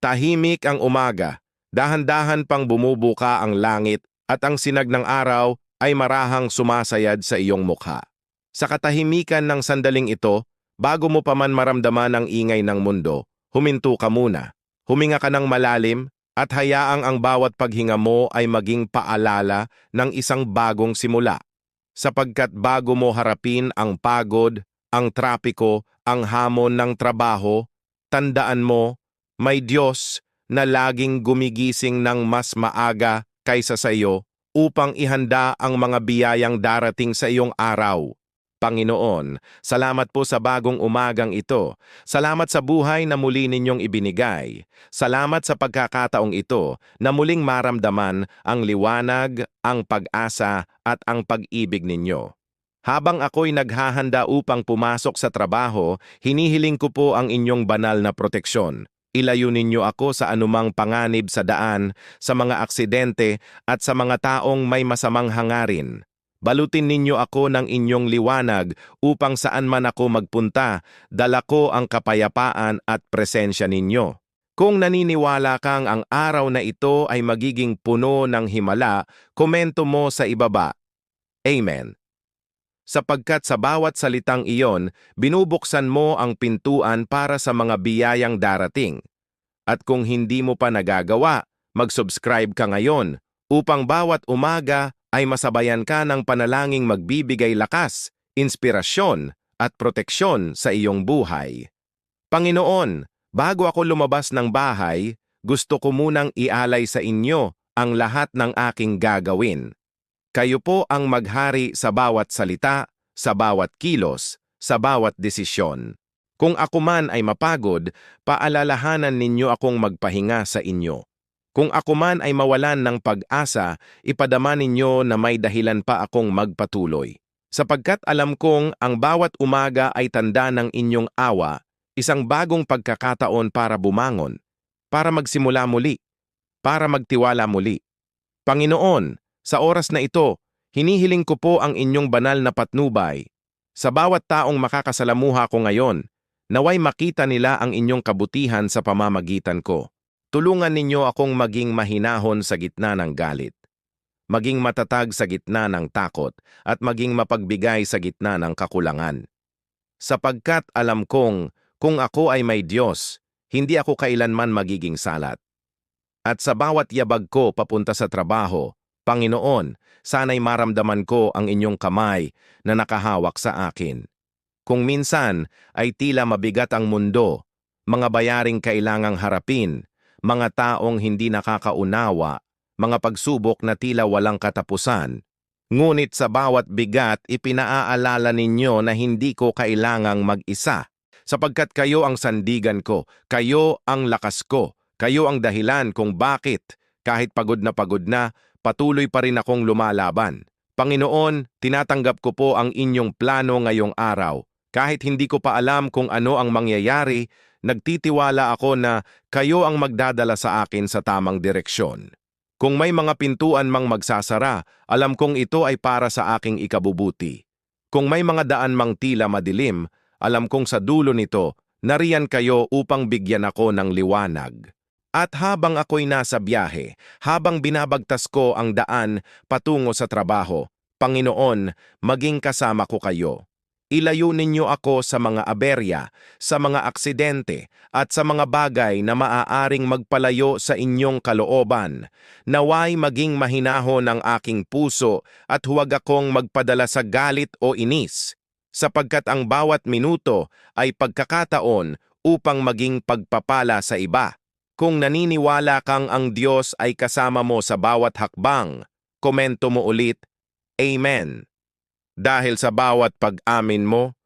Tahimik ang umaga, dahan-dahan pang bumubuka ang langit at ang sinag ng araw ay marahang sumasayad sa iyong mukha. Sa katahimikan ng sandaling ito, bago mo pa man maramdaman ang ingay ng mundo, huminto ka muna. Huminga ka ng malalim at hayaang ang bawat paghinga mo ay maging paalala ng isang bagong simula. Sapagkat bago mo harapin ang pagod, ang trapiko, ang hamon ng trabaho, tandaan mo, may Diyos na laging gumigising ng mas maaga kaysa sa iyo upang ihanda ang mga biyayang darating sa iyong araw. Panginoon, salamat po sa bagong umagang ito. Salamat sa buhay na muli ninyong ibinigay. Salamat sa pagkakataong ito na muling maramdaman ang liwanag, ang pag-asa at ang pag-ibig ninyo. Habang ako'y naghahanda upang pumasok sa trabaho, hinihiling ko po ang inyong banal na proteksyon. Ilayo ninyo ako sa anumang panganib sa daan, sa mga aksidente at sa mga taong may masamang hangarin. Balutin ninyo ako ng inyong liwanag upang saan man ako magpunta, dala ko ang kapayapaan at presensya ninyo. Kung naniniwala kang ang araw na ito ay magiging puno ng himala, komento mo sa ibaba. Amen. Sapagkat sa bawat salitang iyon, binubuksan mo ang pintuan para sa mga biyayang darating. At kung hindi mo pa nagagawa, mag-subscribe ka ngayon upang bawat umaga ay masabayan ka ng panalangin magbibigay lakas, inspirasyon at proteksyon sa iyong buhay. Panginoon, bago ako lumabas ng bahay, gusto ko munang ialay sa inyo ang lahat ng aking gagawin. Kayo po ang maghari sa bawat salita, sa bawat kilos, sa bawat desisyon. Kung ako man ay mapagod, paalalahanan ninyo akong magpahinga sa inyo. Kung ako man ay mawalan ng pag-asa, ipadama ninyo na may dahilan pa akong magpatuloy. Sapagkat alam kong ang bawat umaga ay tanda ng inyong awa, isang bagong pagkakataon para bumangon, para magsimula muli, para magtiwala muli. Panginoon, sa oras na ito, hinihiling ko po ang inyong banal na patnubay. Sa bawat taong makakasalamuha ko ngayon, naway makita nila ang inyong kabutihan sa pamamagitan ko. Tulungan ninyo akong maging mahinahon sa gitna ng galit, maging matatag sa gitna ng takot, at maging mapagbigay sa gitna ng kakulangan. Sapagkat alam kong kung ako ay may Diyos, hindi ako kailanman magiging salat. At sa bawat yabag ko papunta sa trabaho, Panginoon, sana'y maramdaman ko ang inyong kamay na nakahawak sa akin. Kung minsan ay tila mabigat ang mundo, mga bayaring kailangang harapin, mga taong hindi nakakaunawa, mga pagsubok na tila walang katapusan. Ngunit sa bawat bigat, ipinaaalala ninyo na hindi ko kailangang mag-isa. Sapagkat kayo ang sandigan ko, kayo ang lakas ko, kayo ang dahilan kung bakit, kahit pagod na pagod na, patuloy pa rin akong lumalaban. Panginoon, tinatanggap ko po ang inyong plano ngayong araw. Kahit hindi ko pa alam kung ano ang mangyayari, nagtitiwala ako na kayo ang magdadala sa akin sa tamang direksyon. Kung may mga pintuan mang magsasara, alam kong ito ay para sa aking ikabubuti. Kung may mga daan mang tila madilim, alam kong sa dulo nito, nariyan kayo upang bigyan ako ng liwanag. At habang ako'y nasa biyahe, habang binabagtas ko ang daan patungo sa trabaho, Panginoon, maging kasama ko kayo. Ilayo ninyo ako sa mga aberya, sa mga aksidente, at sa mga bagay na maaaring magpalayo sa inyong kalooban. Naway maging mahinahon ang aking puso at huwag akong magpadala sa galit o inis, sapagkat ang bawat minuto ay pagkakataon upang maging pagpapala sa iba. Kung naniniwala kang ang Diyos ay kasama mo sa bawat hakbang, komento mo ulit, Amen. Dahil sa bawat pag-amin mo,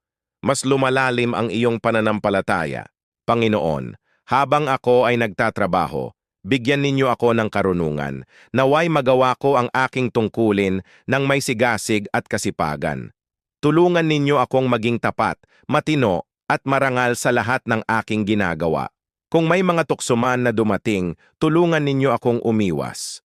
mas lumalalim ang iyong pananampalataya. Panginoon, habang ako ay nagtatrabaho, bigyan ninyo ako ng karunungan, naway magawa ko ang aking tungkulin ng may sigasig at kasipagan. Tulungan ninyo akong maging tapat, matino, at marangal sa lahat ng aking ginagawa. Kung may mga tuksuman na dumating, tulungan ninyo akong umiwas.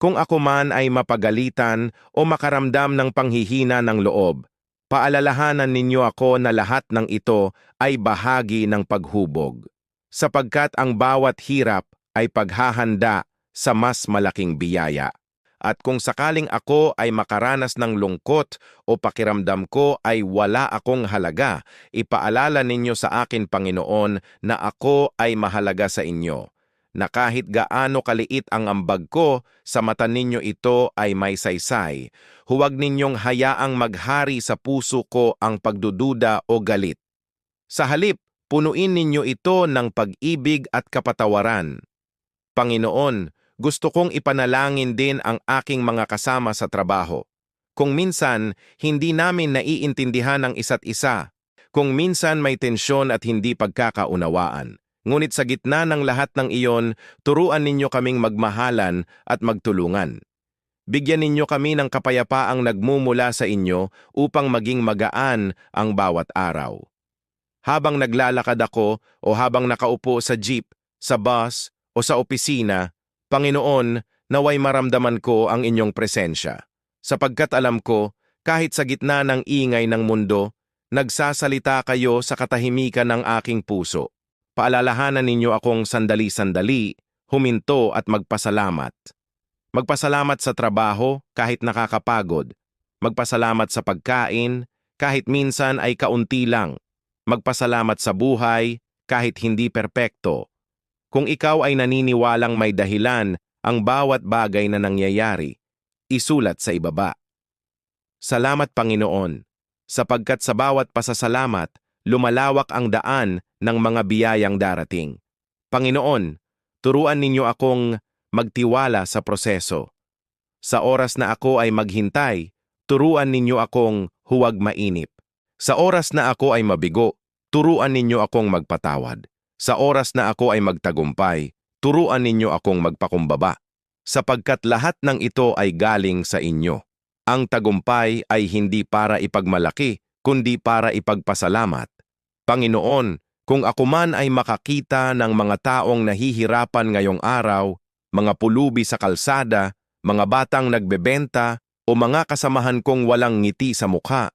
Kung ako man ay mapagalitan o makaramdam ng panghihina ng loob, paalalahanan ninyo ako na lahat ng ito ay bahagi ng paghubog. sapagkat ang bawat hirap ay paghahanda sa mas malaking biyaya. At kung sakaling ako ay makaranas ng lungkot o pakiramdam ko ay wala akong halaga, ipaalala ninyo sa akin, Panginoon, na ako ay mahalaga sa inyo. Na kahit gaano kaliit ang ambag ko, sa mata ninyo ito ay may saysay. Huwag ninyong hayaang maghari sa puso ko ang pagdududa o galit. Sa halip, punuin ninyo ito ng pag-ibig at kapatawaran. Panginoon, gusto kong ipanalangin din ang aking mga kasama sa trabaho. Kung minsan, hindi namin naiintindihan ang isa't isa. Kung minsan may tensyon at hindi pagkakaunawaan. Ngunit sa gitna ng lahat ng iyon, turuan ninyo kaming magmahalan at magtulungan. Bigyan ninyo kami ng kapayapaang nagmumula sa inyo upang maging magaan ang bawat araw. Habang naglalakad ako o habang nakaupo sa jeep, sa bus o sa opisina, Panginoon, naway maramdaman ko ang inyong presensya. Sapagkat alam ko, kahit sa gitna ng ingay ng mundo, nagsasalita kayo sa katahimikan ng aking puso. Paalalahanan ninyo akong sandali-sandali, huminto at magpasalamat. Magpasalamat sa trabaho kahit nakakapagod. Magpasalamat sa pagkain kahit minsan ay kaunti lang. Magpasalamat sa buhay kahit hindi perpekto. Kung ikaw ay naniniwalang may dahilan ang bawat bagay na nangyayari, isulat sa ibaba. Salamat Panginoon, sapagkat sa bawat pasasalamat, lumalawak ang daan ng mga biyayang darating. Panginoon, turuan ninyo akong magtiwala sa proseso. Sa oras na ako ay maghintay, turuan ninyo akong huwag mainip. Sa oras na ako ay mabigo, turuan ninyo akong magpatawad. Sa oras na ako ay magtagumpay, turuan ninyo akong magpakumbaba, sapagkat lahat ng ito ay galing sa inyo. Ang tagumpay ay hindi para ipagmalaki, kundi para ipagpasalamat. Panginoon, kung ako man ay makakita ng mga taong nahihirapan ngayong araw, mga pulubi sa kalsada, mga batang nagbebenta, o mga kasamahan kong walang ngiti sa mukha,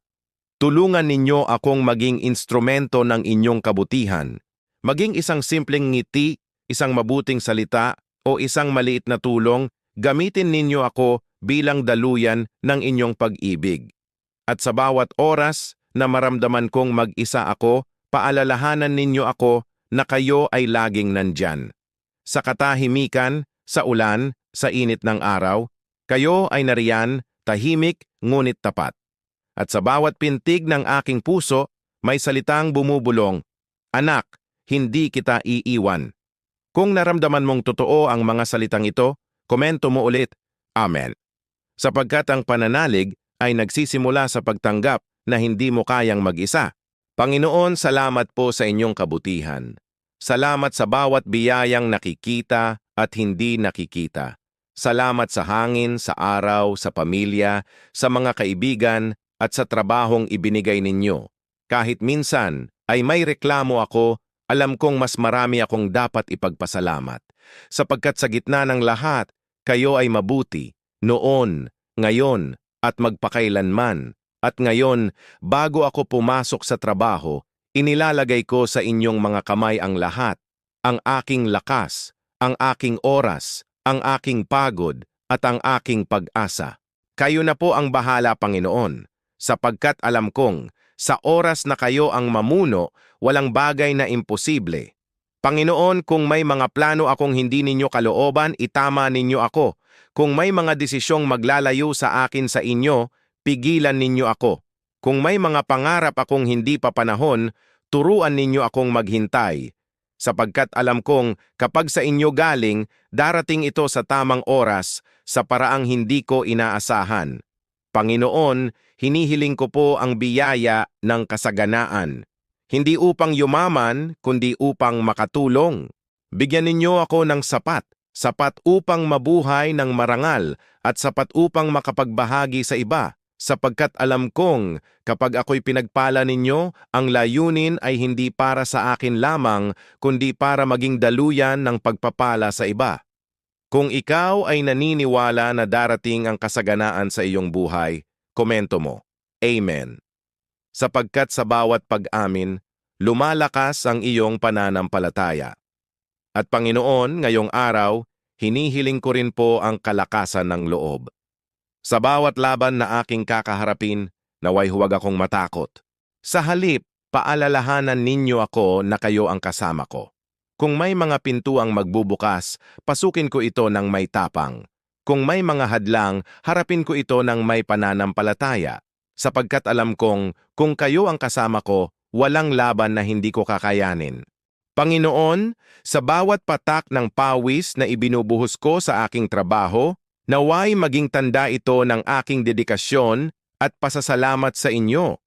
tulungan ninyo akong maging instrumento ng inyong kabutihan Maging isang simpleng ngiti, isang mabuting salita, o isang maliit na tulong, gamitin ninyo ako bilang daluyan ng inyong pag-ibig. At sa bawat oras na maramdaman kong mag-isa ako, paalalahanan ninyo ako na kayo ay laging nandyan. Sa katahimikan, sa ulan, sa init ng araw, kayo ay nariyan, tahimik ngunit tapat. At sa bawat pintig ng aking puso, may salitang bumubulong, Anak, hindi kita iiwan. Kung naramdaman mong totoo ang mga salitang ito, komento mo ulit, Amen. Sapagkat ang pananalig ay nagsisimula sa pagtanggap na hindi mo kayang mag-isa. Panginoon, salamat po sa inyong kabutihan. Salamat sa bawat biyayang nakikita at hindi nakikita. Salamat sa hangin, sa araw, sa pamilya, sa mga kaibigan at sa trabahong ibinigay ninyo. Kahit minsan ay may reklamo ako alam kong mas marami akong dapat ipagpasalamat, sapagkat sa gitna ng lahat, kayo ay mabuti, noon, ngayon, at magpakailanman. At ngayon, bago ako pumasok sa trabaho, inilalagay ko sa inyong mga kamay ang lahat, ang aking lakas, ang aking oras, ang aking pagod, at ang aking pag-asa. Kayo na po ang bahala, Panginoon, sapagkat alam kong sa oras na kayo ang mamuno, walang bagay na imposible. Panginoon, kung may mga plano akong hindi ninyo kalooban, itama ninyo ako. Kung may mga desisyong maglalayo sa akin sa inyo, pigilan ninyo ako. Kung may mga pangarap akong hindi pa panahon, turuan ninyo akong maghintay. Sapagkat alam kong kapag sa inyo galing, darating ito sa tamang oras, sa paraang hindi ko inaasahan. Panginoon, hinihiling ko po ang biyaya ng kasaganaan. Hindi upang yumaman, kundi upang makatulong. Bigyan ninyo ako ng sapat, sapat upang mabuhay ng marangal at sapat upang makapagbahagi sa iba, sapagkat alam kong kapag ako'y pinagpala ninyo, ang layunin ay hindi para sa akin lamang, kundi para maging daluyan ng pagpapala sa iba. Kung ikaw ay naniniwala na darating ang kasaganaan sa iyong buhay, komento mo, Amen. Sapagkat sa bawat pag-amin, lumalakas ang iyong pananampalataya. At Panginoon, ngayong araw, hinihiling ko rin po ang kalakasan ng loob. Sa bawat laban na aking kakaharapin, naway huwag akong matakot. Sa halip, paalalahanan ninyo ako na kayo ang kasama ko. Kung may mga pintuang magbubukas, pasukin ko ito ng may tapang. Kung may mga hadlang, harapin ko ito ng may pananampalataya. Sapagkat alam kong, kung kayo ang kasama ko, walang laban na hindi ko kakayanin. Panginoon, sa bawat patak ng pawis na ibinubuhos ko sa aking trabaho, naway maging tanda ito ng aking dedikasyon at pasasalamat sa inyo.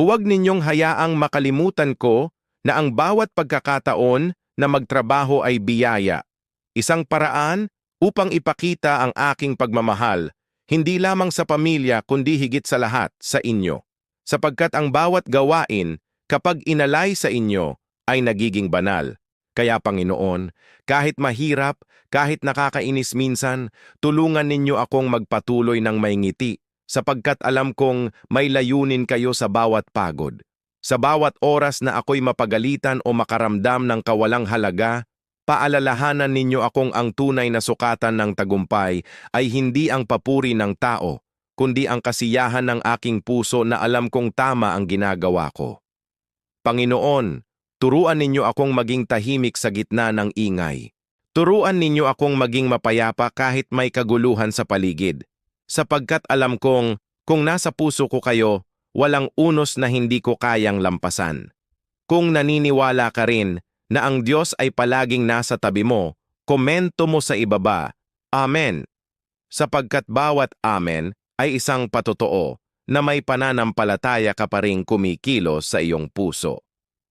Huwag ninyong hayaang makalimutan ko na ang bawat pagkakataon na magtrabaho ay biyaya. Isang paraan upang ipakita ang aking pagmamahal, hindi lamang sa pamilya kundi higit sa lahat sa inyo. Sapagkat ang bawat gawain, kapag inalay sa inyo, ay nagiging banal. Kaya Panginoon, kahit mahirap, kahit nakakainis minsan, tulungan ninyo akong magpatuloy ng may ngiti, sapagkat alam kong may layunin kayo sa bawat pagod. Sa bawat oras na ako'y mapagalitan o makaramdam ng kawalang halaga, paalalahanan ninyo akong ang tunay na sukatan ng tagumpay ay hindi ang papuri ng tao, kundi ang kasiyahan ng aking puso na alam kong tama ang ginagawa ko. Panginoon, turuan ninyo akong maging tahimik sa gitna ng ingay. Turuan ninyo akong maging mapayapa kahit may kaguluhan sa paligid, sapagkat alam kong kung nasa puso ko kayo, walang unos na hindi ko kayang lampasan. Kung naniniwala ka rin na ang Diyos ay palaging nasa tabi mo, komento mo sa ibaba, Amen. Sapagkat bawat Amen ay isang patotoo na may pananampalataya ka pa ring kumikilos sa iyong puso.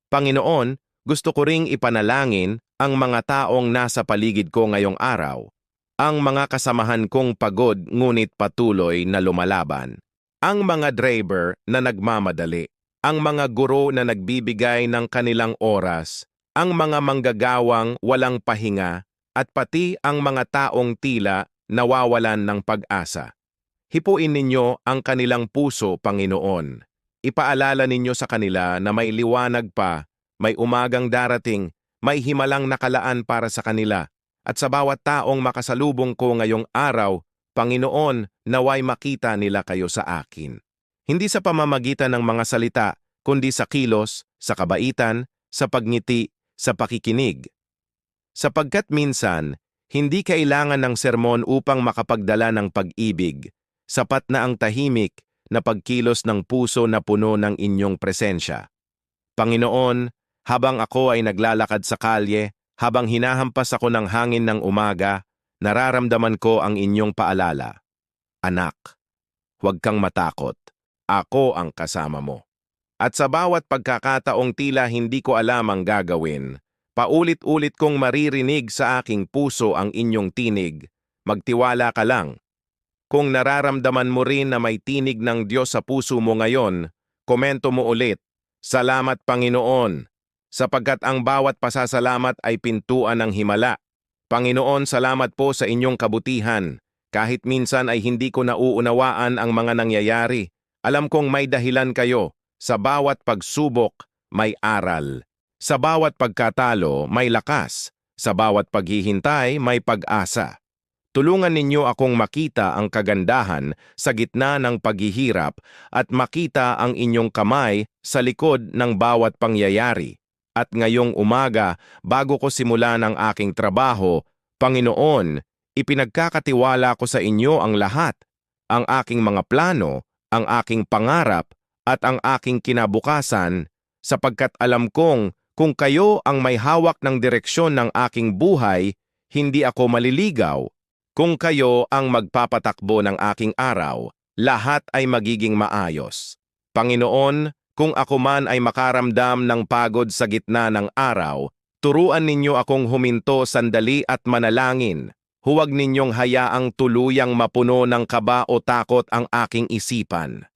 Panginoon, gusto ko ring ipanalangin ang mga taong nasa paligid ko ngayong araw, ang mga kasamahan kong pagod ngunit patuloy na lumalaban ang mga driver na nagmamadali, ang mga guro na nagbibigay ng kanilang oras, ang mga manggagawang walang pahinga, at pati ang mga taong tila nawawalan ng pag-asa. Hipuin ninyo ang kanilang puso, Panginoon. Ipaalala ninyo sa kanila na may liwanag pa, may umagang darating, may himalang nakalaan para sa kanila, at sa bawat taong makasalubong ko ngayong araw, Panginoon, naway makita nila kayo sa akin. Hindi sa pamamagitan ng mga salita, kundi sa kilos, sa kabaitan, sa pagngiti, sa pakikinig. Sapagkat minsan, hindi kailangan ng sermon upang makapagdala ng pag-ibig, sapat na ang tahimik na pagkilos ng puso na puno ng inyong presensya. Panginoon, habang ako ay naglalakad sa kalye, habang hinahampas ako ng hangin ng umaga, nararamdaman ko ang inyong paalala. Anak, huwag kang matakot. Ako ang kasama mo. At sa bawat pagkakataong tila hindi ko alam ang gagawin, paulit-ulit kong maririnig sa aking puso ang inyong tinig. Magtiwala ka lang. Kung nararamdaman mo rin na may tinig ng Diyos sa puso mo ngayon, komento mo ulit, Salamat Panginoon, sapagkat ang bawat pasasalamat ay pintuan ng himala. Panginoon, salamat po sa inyong kabutihan. Kahit minsan ay hindi ko nauunawaan ang mga nangyayari, alam kong may dahilan kayo. Sa bawat pagsubok, may aral. Sa bawat pagkatalo, may lakas. Sa bawat paghihintay, may pag-asa. Tulungan ninyo akong makita ang kagandahan sa gitna ng paghihirap at makita ang inyong kamay sa likod ng bawat pangyayari. At ngayong umaga, bago ko simulan ang aking trabaho, Panginoon, ipinagkakatiwala ko sa inyo ang lahat, ang aking mga plano, ang aking pangarap, at ang aking kinabukasan, sapagkat alam kong kung kayo ang may hawak ng direksyon ng aking buhay, hindi ako maliligaw. Kung kayo ang magpapatakbo ng aking araw, lahat ay magiging maayos. Panginoon, kung ako man ay makaramdam ng pagod sa gitna ng araw, turuan ninyo akong huminto sandali at manalangin. Huwag ninyong hayaang tuluyang mapuno ng kaba o takot ang aking isipan.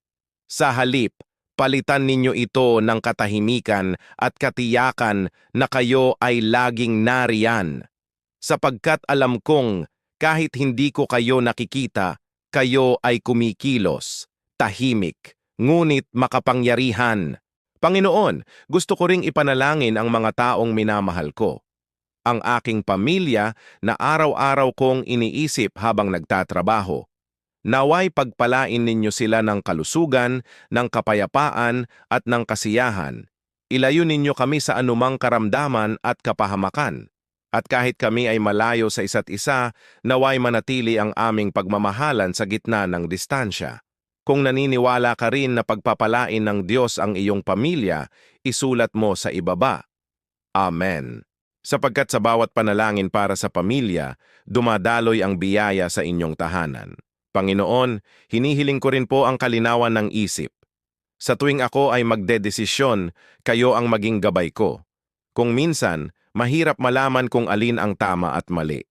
Sa halip, palitan ninyo ito ng katahimikan at katiyakan na kayo ay laging nariyan. Sapagkat alam kong kahit hindi ko kayo nakikita, kayo ay kumikilos, tahimik, ngunit makapangyarihan. Panginoon, gusto ko ring ipanalangin ang mga taong minamahal ko. ang aking pamilya na araw-araw kong iniisip habang nagtatrabaho. Naway pagpalain ninyo sila ng kalusugan, ng kapayapaan at ng kasiyahan. Ilayo ninyo kami sa anumang karamdaman at kapahamakan. At kahit kami ay malayo sa isa't isa, naway manatili ang aming pagmamahalan sa gitna ng distansya. Kung naniniwala ka rin na pagpapalain ng Diyos ang iyong pamilya, isulat mo sa ibaba. Amen. Sapagkat sa bawat panalangin para sa pamilya, dumadaloy ang biyaya sa inyong tahanan. Panginoon, hinihiling ko rin po ang kalinawan ng isip. Sa tuwing ako ay magdedesisyon, kayo ang maging gabay ko. Kung minsan, mahirap malaman kung alin ang tama at mali.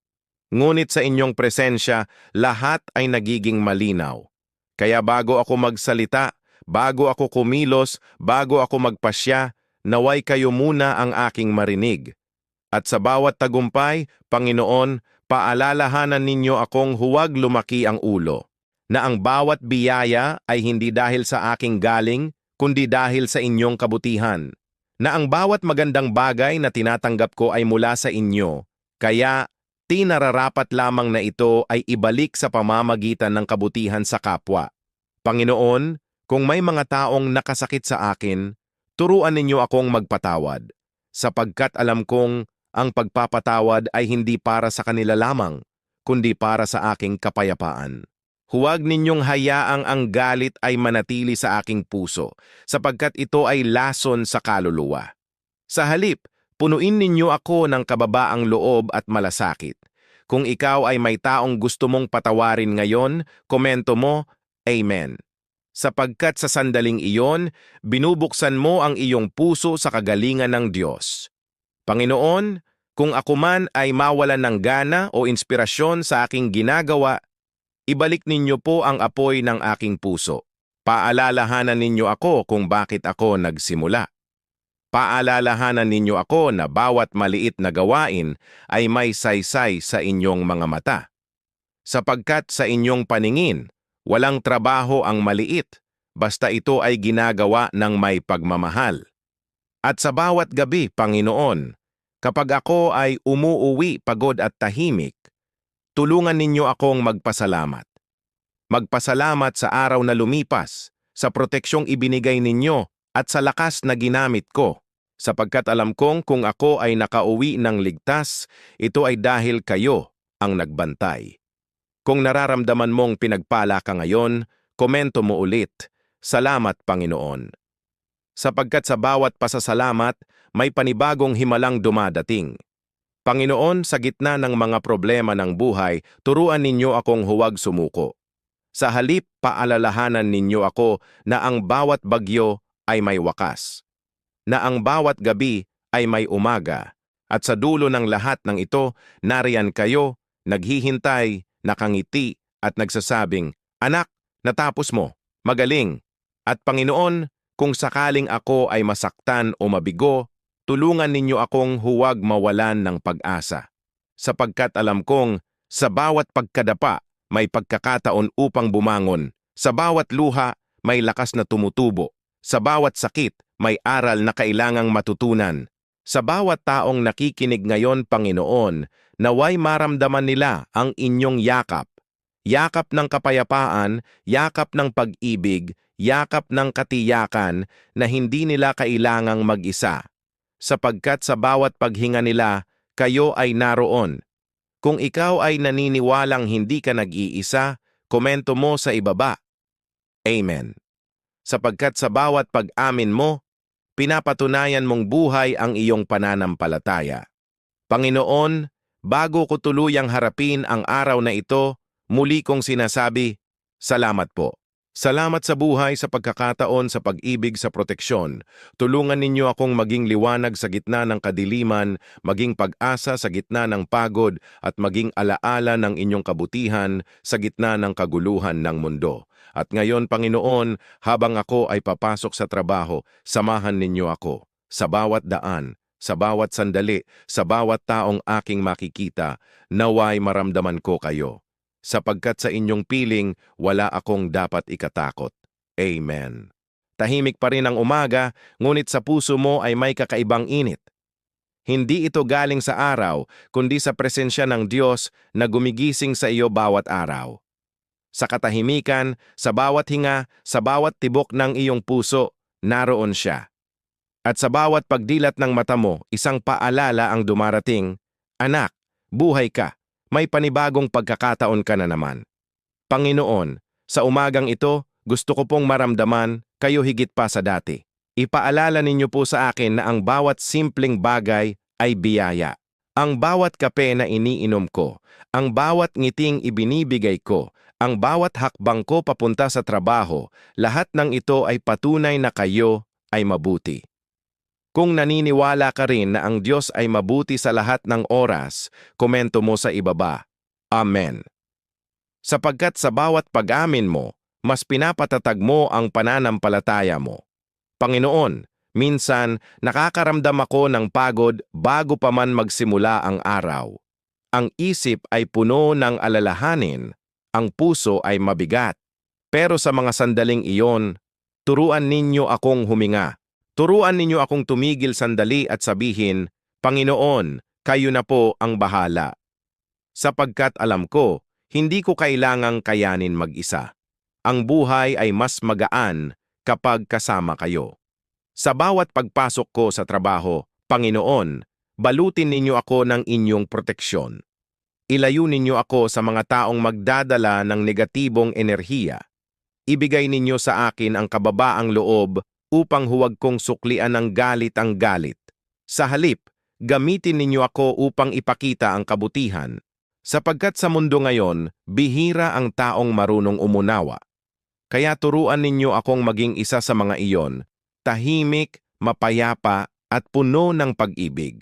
Ngunit sa inyong presensya, lahat ay nagiging malinaw. Kaya bago ako magsalita, bago ako kumilos, bago ako magpasya, naway kayo muna ang aking marinig. At sa bawat tagumpay, Panginoon, paalalahanan ninyo akong huwag lumaki ang ulo, na ang bawat biyaya ay hindi dahil sa aking galing, kundi dahil sa inyong kabutihan, na ang bawat magandang bagay na tinatanggap ko ay mula sa inyo, kaya tinararapat lamang na ito ay ibalik sa pamamagitan ng kabutihan sa kapwa. Panginoon, kung may mga taong nakasakit sa akin, turuan ninyo akong magpatawad, sapagkat alam kong ang pagpapatawad ay hindi para sa kanila lamang, kundi para sa aking kapayapaan. Huwag ninyong hayaang ang galit ay manatili sa aking puso, sapagkat ito ay lason sa kaluluwa. Sa halip, punuin ninyo ako ng kababaang loob at malasakit. Kung ikaw ay may taong gusto mong patawarin ngayon, komento mo, Amen. Sapagkat sa sandaling iyon, binubuksan mo ang iyong puso sa kagalingan ng Diyos. Panginoon, kung ako man ay mawalan ng gana o inspirasyon sa aking ginagawa, ibalik ninyo po ang apoy ng aking puso. Paalalahanan ninyo ako kung bakit ako nagsimula. Paalalahanan ninyo ako na bawat maliit na gawain ay may saysay sa inyong mga mata. Sapagkat sa inyong paningin, walang trabaho ang maliit, basta ito ay ginagawa ng may pagmamahal. At sa bawat gabi, Panginoon, kapag ako ay umuuwi pagod at tahimik, tulungan ninyo akong magpasalamat. Magpasalamat sa araw na lumipas, sa proteksyong ibinigay ninyo at sa lakas na ginamit ko, sapagkat alam kong kung ako ay nakauwi ng ligtas, ito ay dahil kayo ang nagbantay. Kung nararamdaman mong pinagpala ka ngayon, komento mo ulit, Salamat Panginoon. Sapagkat sa bawat pasasalamat, may panibagong himalang dumadating. Panginoon, sa gitna ng mga problema ng buhay, turuan ninyo akong huwag sumuko. Sa halip, paalalahanan ninyo ako na ang bawat bagyo ay may wakas. Na ang bawat gabi ay may umaga. At sa dulo ng lahat ng ito, nariyan kayo, naghihintay, nakangiti, at nagsasabing, Anak, natapos mo, magaling. At Panginoon, kung sakaling ako ay masaktan o mabigo, tulungan ninyo akong huwag mawalan ng pag-asa. Sapagkat alam kong, sa bawat pagkadapa, may pagkakataon upang bumangon. Sa bawat luha, may lakas na tumutubo. Sa bawat sakit, may aral na kailangang matutunan. Sa bawat taong nakikinig ngayon, Panginoon, naway maramdaman nila ang inyong yakap. Yakap ng kapayapaan, yakap ng pag-ibig, yakap ng katiyakan na hindi nila kailangang mag-isa. Sapagkat sa bawat paghinga nila, kayo ay naroon. Kung ikaw ay naniniwalang hindi ka nag-iisa, komento mo sa ibaba. Amen. Sapagkat sa bawat pag-amin mo, pinapatunayan mong buhay ang iyong pananampalataya. Panginoon, bago ko tuluyang harapin ang araw na ito, muli kong sinasabi, Salamat po. Salamat sa buhay, sa pagkakataon, sa pag-ibig, sa proteksyon. Tulungan ninyo akong maging liwanag sa gitna ng kadiliman, maging pag-asa sa gitna ng pagod, at maging alaala ng inyong kabutihan sa gitna ng kaguluhan ng mundo. At ngayon, Panginoon, habang ako ay papasok sa trabaho, samahan ninyo ako sa bawat daan, sa bawat sandali, sa bawat taong aking makikita, naway maramdaman ko kayo sapagkat sa inyong piling wala akong dapat ikatakot. Amen. Tahimik pa rin ang umaga, ngunit sa puso mo ay may kakaibang init. Hindi ito galing sa araw, kundi sa presensya ng Diyos na gumigising sa iyo bawat araw. Sa katahimikan, sa bawat hinga, sa bawat tibok ng iyong puso, naroon siya. At sa bawat pagdilat ng mata mo, isang paalala ang dumarating, Anak, buhay ka, may panibagong pagkakataon ka na naman. Panginoon, sa umagang ito, gusto ko pong maramdaman kayo higit pa sa dati. Ipaalala ninyo po sa akin na ang bawat simpleng bagay ay biyaya. Ang bawat kape na iniinom ko, ang bawat ngiting ibinibigay ko, ang bawat hakbang ko papunta sa trabaho, lahat ng ito ay patunay na kayo ay mabuti. Kung naniniwala ka rin na ang Diyos ay mabuti sa lahat ng oras, komento mo sa ibaba. Amen. Sapagkat sa bawat pag-amin mo, mas pinapatatag mo ang pananampalataya mo. Panginoon, minsan nakakaramdam ako ng pagod bago pa man magsimula ang araw. Ang isip ay puno ng alalahanin, ang puso ay mabigat. Pero sa mga sandaling iyon, turuan ninyo akong huminga. Turuan ninyo akong tumigil sandali at sabihin, Panginoon, kayo na po ang bahala. Sapagkat alam ko, hindi ko kailangang kayanin mag-isa. Ang buhay ay mas magaan kapag kasama kayo. Sa bawat pagpasok ko sa trabaho, Panginoon, balutin ninyo ako ng inyong proteksyon. Ilayo ninyo ako sa mga taong magdadala ng negatibong enerhiya. Ibigay ninyo sa akin ang kababaang loob upang huwag kong suklian ng galit ang galit. Sa halip, gamitin ninyo ako upang ipakita ang kabutihan. Sapagkat sa mundo ngayon, bihira ang taong marunong umunawa. Kaya turuan ninyo akong maging isa sa mga iyon, tahimik, mapayapa, at puno ng pag-ibig.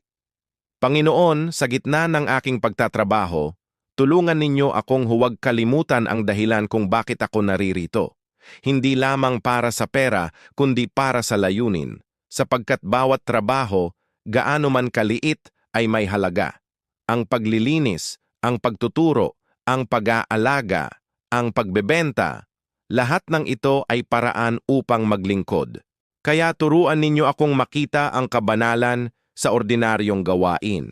Panginoon, sa gitna ng aking pagtatrabaho, tulungan ninyo akong huwag kalimutan ang dahilan kung bakit ako naririto. Hindi lamang para sa pera, kundi para sa layunin, sapagkat bawat trabaho, gaano man kaliit, ay may halaga. Ang paglilinis, ang pagtuturo, ang pag-aalaga, ang pagbebenta, lahat ng ito ay paraan upang maglingkod. Kaya turuan ninyo akong makita ang kabanalan sa ordinaryong gawain.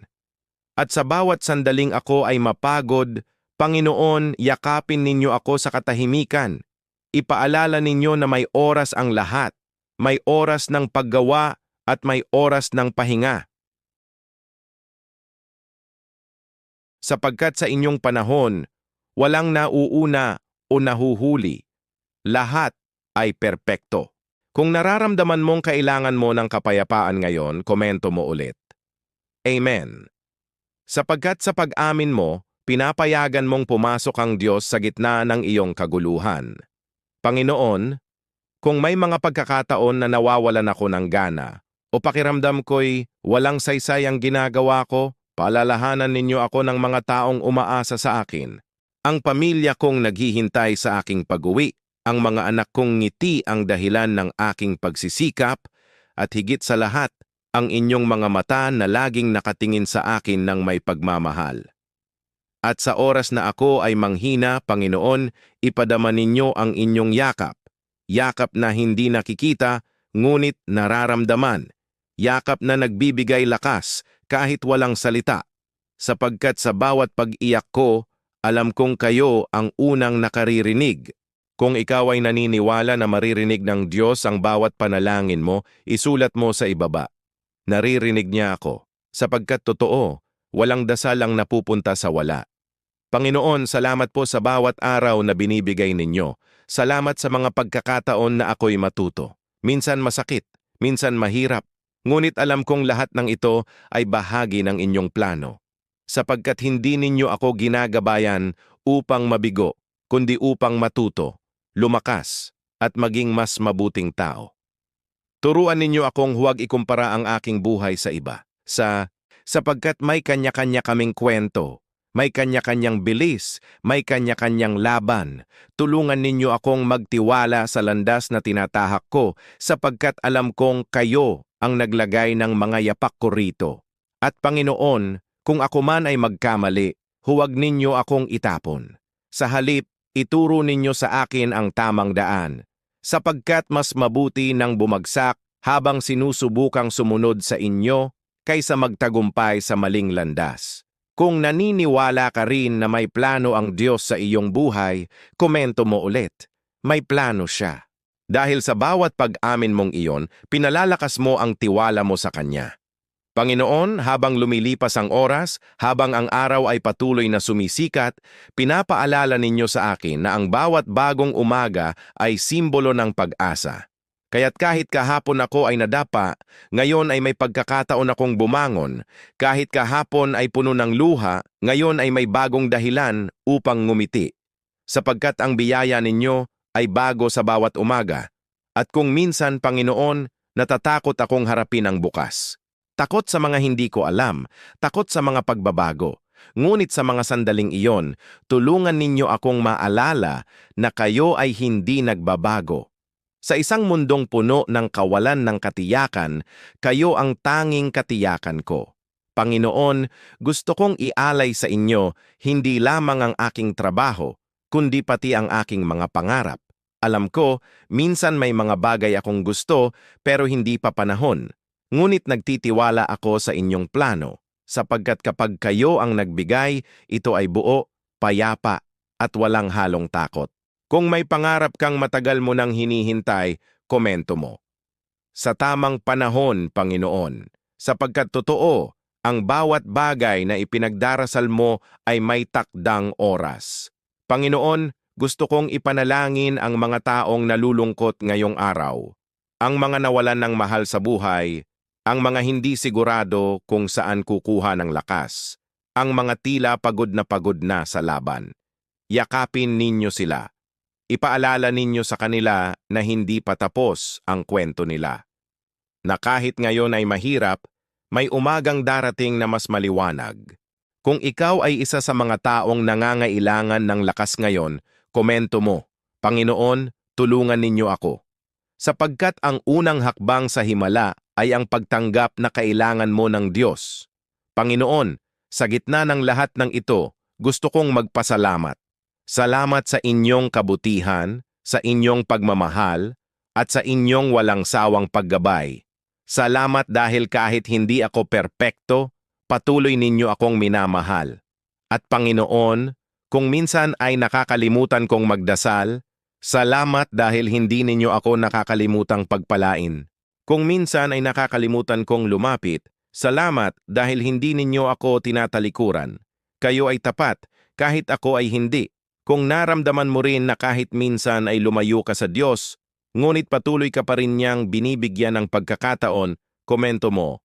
At sa bawat sandaling ako ay mapagod, Panginoon, yakapin ninyo ako sa katahimikan. Ipaalala ninyo na may oras ang lahat, may oras ng paggawa at may oras ng pahinga. Sapagkat sa inyong panahon, walang nauuna o nahuhuli. Lahat ay perpekto. Kung nararamdaman mong kailangan mo ng kapayapaan ngayon, komento mo ulit. Amen. Sapagkat sa pag-amin mo, pinapayagan mong pumasok ang Diyos sa gitna ng iyong kaguluhan. Panginoon, kung may mga pagkakataon na nawawalan ako ng gana, o pakiramdam ko'y walang saysay ang ginagawa ko, Paalalahanan ninyo ako ng mga taong umaasa sa akin. Ang pamilya kong naghihintay sa aking pag-uwi, ang mga anak kong ngiti ang dahilan ng aking pagsisikap, at higit sa lahat, ang inyong mga mata na laging nakatingin sa akin ng may pagmamahal. At sa oras na ako ay manghina, Panginoon, ipadama ninyo ang inyong yakap. Yakap na hindi nakikita, ngunit nararamdaman. Yakap na nagbibigay lakas, kahit walang salita, sapagkat sa bawat pag-iyak ko, alam kong kayo ang unang nakaririnig. Kung ikaw ay naniniwala na maririnig ng Diyos ang bawat panalangin mo, isulat mo sa ibaba. Naririnig niya ako, sapagkat totoo, walang dasal ang napupunta sa wala. Panginoon, salamat po sa bawat araw na binibigay ninyo. Salamat sa mga pagkakataon na ako'y matuto. Minsan masakit, minsan mahirap, Ngunit alam kong lahat ng ito ay bahagi ng inyong plano, sapagkat hindi ninyo ako ginagabayan upang mabigo, kundi upang matuto, lumakas, at maging mas mabuting tao. Turuan ninyo akong huwag ikumpara ang aking buhay sa iba, sa sapagkat may kanya-kanya kaming kwento, may kanya-kanyang bilis, may kanya-kanyang laban. Tulungan ninyo akong magtiwala sa landas na tinatahak ko sapagkat alam kong kayo ang naglagay ng mga yapak ko rito. At Panginoon, kung ako man ay magkamali, huwag ninyo akong itapon. Sa halip, ituro ninyo sa akin ang tamang daan, sapagkat mas mabuti nang bumagsak habang sinusubukang sumunod sa inyo kaysa magtagumpay sa maling landas. Kung naniniwala ka rin na may plano ang Diyos sa iyong buhay, komento mo ulit. May plano siya. Dahil sa bawat pag-amin mong iyon, pinalalakas mo ang tiwala mo sa Kanya. Panginoon, habang lumilipas ang oras, habang ang araw ay patuloy na sumisikat, pinapaalala ninyo sa akin na ang bawat bagong umaga ay simbolo ng pag-asa. Kaya't kahit kahapon ako ay nadapa, ngayon ay may pagkakataon akong bumangon. Kahit kahapon ay puno ng luha, ngayon ay may bagong dahilan upang ngumiti. Sapagkat ang biyaya ninyo ay bago sa bawat umaga. At kung minsan, Panginoon, natatakot akong harapin ang bukas. Takot sa mga hindi ko alam, takot sa mga pagbabago. Ngunit sa mga sandaling iyon, tulungan ninyo akong maalala na kayo ay hindi nagbabago. Sa isang mundong puno ng kawalan ng katiyakan, kayo ang tanging katiyakan ko. Panginoon, gusto kong ialay sa inyo hindi lamang ang aking trabaho, kundi pati ang aking mga pangarap. Alam ko, minsan may mga bagay akong gusto pero hindi pa panahon. Ngunit nagtitiwala ako sa inyong plano, sapagkat kapag kayo ang nagbigay, ito ay buo, payapa, at walang halong takot. Kung may pangarap kang matagal mo nang hinihintay, komento mo. Sa tamang panahon, Panginoon, sapagkat totoo, ang bawat bagay na ipinagdarasal mo ay may takdang oras. Panginoon, gusto kong ipanalangin ang mga taong nalulungkot ngayong araw, ang mga nawalan ng mahal sa buhay, ang mga hindi sigurado kung saan kukuha ng lakas, ang mga tila pagod na pagod na sa laban. Yakapin ninyo sila ipaalala ninyo sa kanila na hindi pa tapos ang kwento nila. Na kahit ngayon ay mahirap, may umagang darating na mas maliwanag. Kung ikaw ay isa sa mga taong nangangailangan ng lakas ngayon, komento mo, Panginoon, tulungan ninyo ako. Sapagkat ang unang hakbang sa himala ay ang pagtanggap na kailangan mo ng Diyos. Panginoon, sa gitna ng lahat ng ito, gusto kong magpasalamat. Salamat sa inyong kabutihan, sa inyong pagmamahal, at sa inyong walang sawang paggabay. Salamat dahil kahit hindi ako perpekto, patuloy ninyo akong minamahal. At Panginoon, kung minsan ay nakakalimutan kong magdasal, salamat dahil hindi ninyo ako nakakalimutang pagpalain. Kung minsan ay nakakalimutan kong lumapit, salamat dahil hindi ninyo ako tinatalikuran. Kayo ay tapat, kahit ako ay hindi. Kung naramdaman mo rin na kahit minsan ay lumayo ka sa Diyos, ngunit patuloy ka pa rin niyang binibigyan ng pagkakataon, komento mo,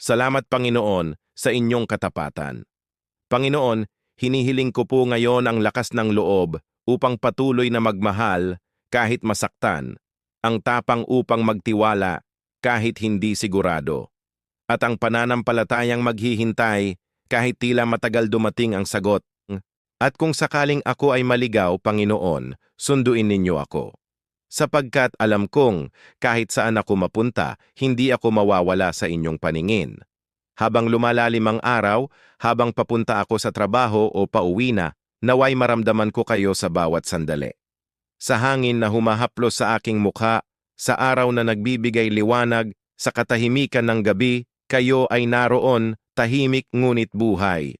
Salamat Panginoon sa inyong katapatan. Panginoon, hinihiling ko po ngayon ang lakas ng loob upang patuloy na magmahal kahit masaktan, ang tapang upang magtiwala kahit hindi sigurado, at ang pananampalatayang maghihintay kahit tila matagal dumating ang sagot at kung sakaling ako ay maligaw, Panginoon, sunduin ninyo ako. Sapagkat alam kong kahit saan ako mapunta, hindi ako mawawala sa inyong paningin. Habang lumalalim ang araw, habang papunta ako sa trabaho o pauwi na, naway maramdaman ko kayo sa bawat sandali. Sa hangin na humahaplos sa aking mukha, sa araw na nagbibigay liwanag, sa katahimikan ng gabi, kayo ay naroon, tahimik ngunit buhay.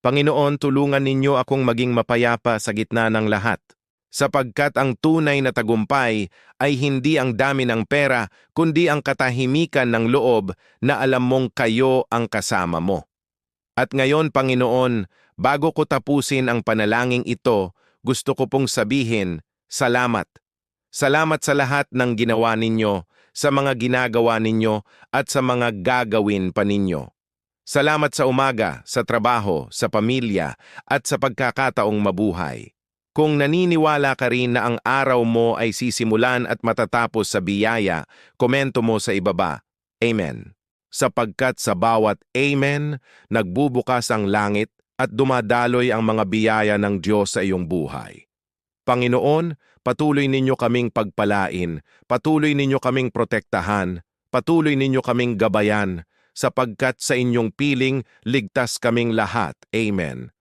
Panginoon, tulungan ninyo akong maging mapayapa sa gitna ng lahat. Sapagkat ang tunay na tagumpay ay hindi ang dami ng pera, kundi ang katahimikan ng loob na alam mong kayo ang kasama mo. At ngayon, Panginoon, bago ko tapusin ang panalangin ito, gusto ko pong sabihin, salamat. Salamat sa lahat ng ginawa ninyo, sa mga ginagawa ninyo, at sa mga gagawin pa ninyo. Salamat sa umaga, sa trabaho, sa pamilya, at sa pagkakataong mabuhay. Kung naniniwala ka rin na ang araw mo ay sisimulan at matatapos sa biyaya, komento mo sa ibaba. Amen. Sapagkat sa bawat Amen, nagbubukas ang langit at dumadaloy ang mga biyaya ng Diyos sa iyong buhay. Panginoon, patuloy ninyo kaming pagpalain, patuloy ninyo kaming protektahan, patuloy ninyo kaming gabayan, sapagkat sa inyong piling ligtas kaming lahat. Amen.